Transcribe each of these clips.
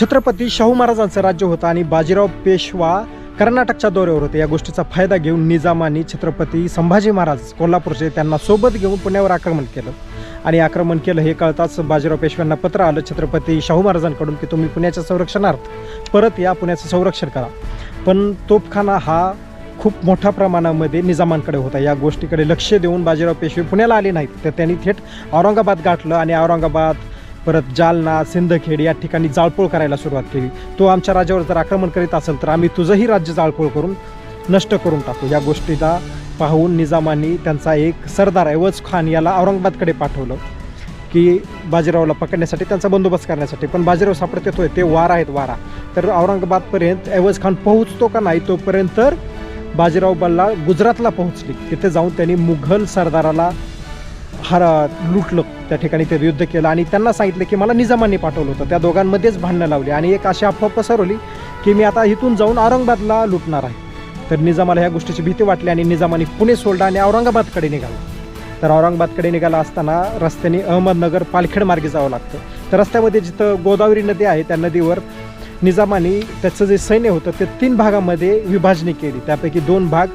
छत्रपती शाहू महाराजांचं राज्य होतं आणि बाजीराव पेशवा कर्नाटकच्या दौऱ्यावर होते. या गोष्टीचा फायदा घेऊन निजामाने छत्रपती संभाजी महाराज कोल्हापूरचे त्यांना सोबत घेऊन पुण्यावर आक्रमण केलं. आणि आक्रमण केलं हे कळताच बाजीराव पेशव्यांना पत्र आलं छत्रपती शाहू महाराजांकडून की तुम्ही पुण्याच्या संरक्षणार्थ परत या पुण्याचं संरक्षण करा. पण तोफखाना हा खूप मोठ्या प्रमाणामध्ये निजामांकडे होता. या गोष्टीकडे लक्ष देऊन बाजीराव पेशवे पुण्याला आले नाहीत. तर त्यांनी थेट औरंगाबाद गाठलं आणि औरंगाबाद परत जालना सिंदखेड या ठिकाणी जाळपोळ करायला सुरुवात केली. तो आमच्या राज्यावर जर आक्रमण करीत असेल तर आम्ही तुझंही राज्य जाळपोळ करून नष्ट करून टाकू. या गोष्टीला पाहून निजामांनी त्यांचा एक सरदार ऐवज खान याला औरंगाबादकडे पाठवलं की बाजीरावला पकडण्यासाठी त्यांचा बंदोबस्त करण्यासाठी. पण बाजीराव सापडत येतोय ते वारा आहेत वारा. तर औरंगाबादपर्यंत ऐवज खान पोहोचतो का नाही तोपर्यंत तर बाजीराव बल्ला गुजरातला पोहोचली. तिथे जाऊन त्यांनी मुघल सरदाराला हार लुटलं त्या ठिकाणी ते युद्ध केलं. आणि त्यांना सांगितलं की मला निजामांनी पाठवलं होतं. त्या दोघांमध्येच भांडणं लावली. आणि एक अशी अफवा पसरवली की मी आता इथून जाऊन औरंगाबादला लुटणार आहे. तर निजामाला ह्या गोष्टीची भीती वाटली आणि निजामाने पुणे सोडलं आणि औरंगाबादकडे निघाला. तर औरंगाबादकडे निघाला असताना रस्त्याने अहमदनगर पालखेड मार्गे जावं लागतं. तर रस्त्यामध्ये जिथं गोदावरी नदी आहे त्या नदीवर निजामाने त्याचं जे सैन्य होतं ते तीन भागामध्ये विभाजणी केली. त्यापैकी दोन भाग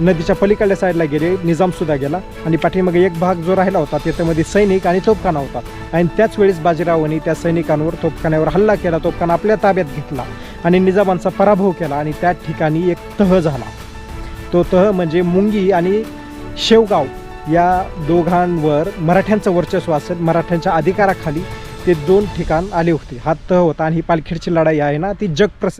नदीच्या पलीकडल्या साईडला गेले निजामसुद्धा गेला आणि पाठीमागे एक भाग जो राहिला होता त्याच्यामध्ये सैनिक आणि तोफखाना होता. आणि त्याच वेळेस बाजीरावांनी त्या सैनिकांवर तोफखान्यावर हल्ला केला तोफखाना आपल्या ताब्यात घेतला आणि निजामांचा पराभव केला आणि त्या ठिकाणी एक तह झाला. तो तह म्हणजे मुंगी आणि शेवगाव या दोघांवर मराठ्यांचं वर्चस्व असेल मराठ्यांच्या अधिकाराखाली ते दोन ठिकाण आले होते. हा तह होता आणि ही पालखेडची लढाई आहे ना ती जगप्रस